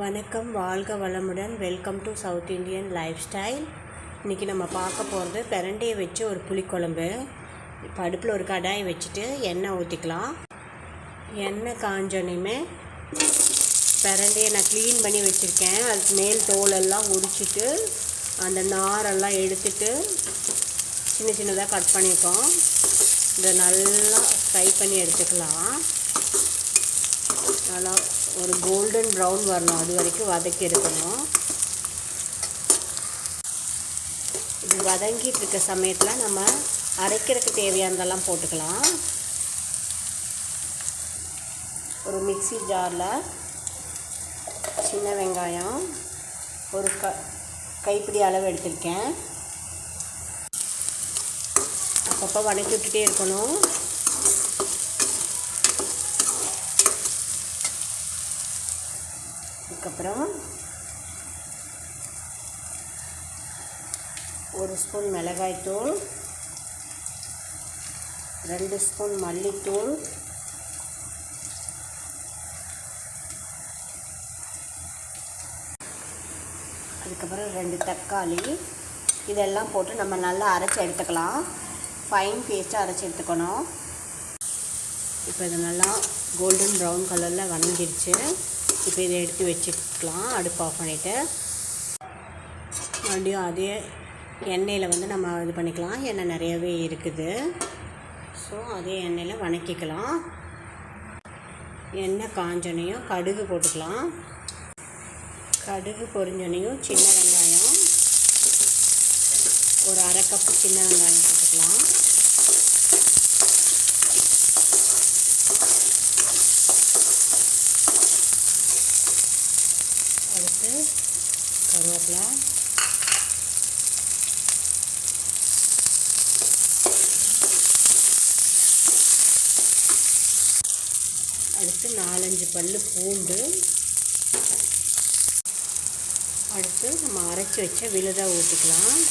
வணக்கம் வாழ்க வளமுடன். Welcome to South Indian life style இன்றைக்கி நம்ம பார்க்க போகிறது பிரண்டையை வச்சு ஒரு புளிக்குழம்பு. அடுப்பில் ஒரு கடாயை வச்சுட்டு எண்ணெய் ஊற்றிக்கலாம் எண்ணெய் காஞ்சோனையுமே பிரண்டையை நான் க்ளீன் பண்ணி வச்சுருக்கேன். அதுக்கு மேல் தோலெல்லாம் உரிச்சிட்டு அந்த நாரெல்லாம் எடுத்துட்டு சின்ன சின்னதாக கட் பண்ணியிருக்கோம் இதை நல்லா ஃப்ரை பண்ணி எடுத்துக்கலாம். நல்லா ஒரு கோல்டன் ப்ரௌன் வரணும். அது வரைக்கும் வதக்கி எடுக்கணும். இது வதங்கிட்டு இருக்க சமயத்தில் நம்ம அரைக்கிறதுக்கு தேவையானதெல்லாம் போட்டுக்கலாம். ஒரு மிக்ஸி ஜாரில் சின்ன வெங்காயம் ஒரு க கைப்பிடி அளவு எடுத்திருக்கேன். அப்பப்போ வதக்கி விட்டுட்டே இருக்கணும். அதுக்கப்புறம் ஒரு ஸ்பூன் மிளகாய்த்தூள் ரெண்டு ஸ்பூன் மல்லித்தூள் அதுக்கப்புறம் ரெண்டு தக்காளி. இதெல்லாம் போட்டு நம்ம நல்லா அரைச்சி எடுத்துக்கலாம். ஃபைன் பேஸ்ட்டாக அரைச்சி எடுத்துக்கணும். இப்போ இது நல்லா கோல்டன் ப்ரௌன் கலரில் வணங்கிடுச்சு இப்போ இதை எடுத்து வச்சுக்கலாம். அடுப்பு ஆஃப் பண்ணிவிட்டு மறுபடியும் அதே எண்ணெயில் வந்து நம்ம இது பண்ணிக்கலாம். எண்ணெய் நிறையவே இருக்குது. ஸோ அதே எண்ணெயில் வணக்கிக்கலாம். எண்ணெய் காஞ்சனையும் கடுகு போட்டுக்கலாம். கடுகு பொரிஞ்சனையும் சின்ன வெங்காயம். ஒரு அரை கப்பு சின்ன வெங்காயம் போட்டுக்கலாம் அடுத்து கருவேப்பிலை. அடுத்து நாலஞ்சு பல் பூண்டு. அடுத்து நம்ம அரைச்சி வச்ச விழுதாக ஊற்றிக்கலாம்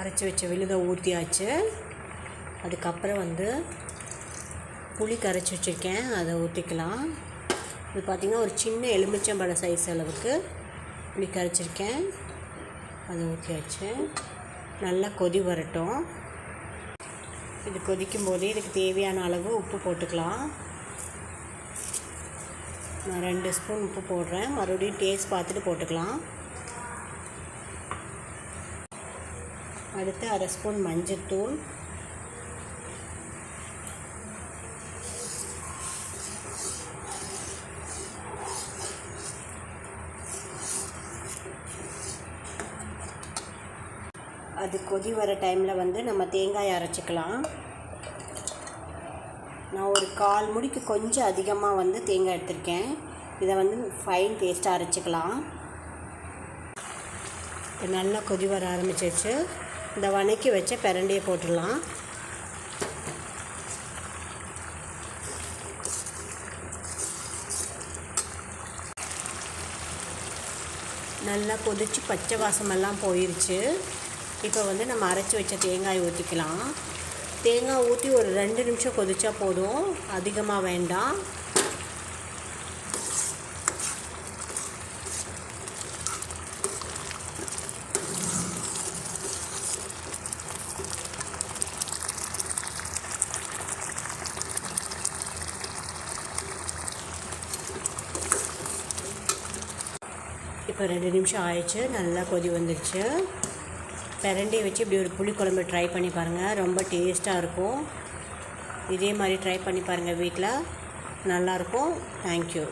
அரைச்சி வச்ச விழுதை ஊற்றியாச்சு அதுக்கப்புறம் வந்து புளி கரைச்சி வச்சுருக்கேன். அதை ஊற்றிக்கலாம் இது பார்த்திங்கன்னா ஒரு சின்ன எலுமிச்சம்பழம் சைஸ் அளவுக்கு புளி கரைச்சிருக்கேன். அதை ஊற்றியாச்சு நல்லா கொதி வரட்டும். இது கொதிக்கும் போதே இதுக்கு தேவையான அளவு உப்பு போட்டுக்கலாம். நான் ரெண்டு ஸ்பூன் உப்பு போடுறேன். மறுபடியும் டேஸ்ட் பார்த்துட்டு போட்டுக்கலாம். அடுத்து அரை ஸ்பூன் மஞ்சத்தூள். அது கொதி வர டைமில் வந்து நம்ம தேங்காய் அரைச்சிக்கலாம். நான் ஒரு கால் முடிக்கு கொஞ்சம் அதிகமாக வந்து தேங்காய் எடுத்திருக்கேன். இதை வந்து ஃபைன் பேஸ்ட்டாக அரைச்சிக்கலாம். இப்போ நல்லா கொதி வர ஆரம்பிச்சிருச்சு. இந்த வணக்கி வச்ச பிரண்டையை போட்டுடலாம். நல்லா கொதிச்சு பச்சை வாசமெல்லாம் போயிடுச்சு இப்போ வந்து நம்ம அரைச்சி வச்ச தேங்காய் ஊற்றிக்கலாம். தேங்காய் ஊற்றி ஒரு ரெண்டு நிமிஷம் கொதிச்சா போதும். அதிகமாக வேண்டாம். இப்போ ரெண்டு நிமிஷம் ஆயிடுச்சு. நல்லா கொதி வந்துடுச்சு பிரண்டையை வச்சு இப்படி ஒரு புளிக்குழம்பு ட்ரை பண்ணி பாருங்கள் ரொம்ப டேஸ்ட்டாக இருக்கும். இதே மாதிரி ட்ரை பண்ணி பாருங்கள் வீட்டில் நல்லாயிருக்கும் தேங்க்யூ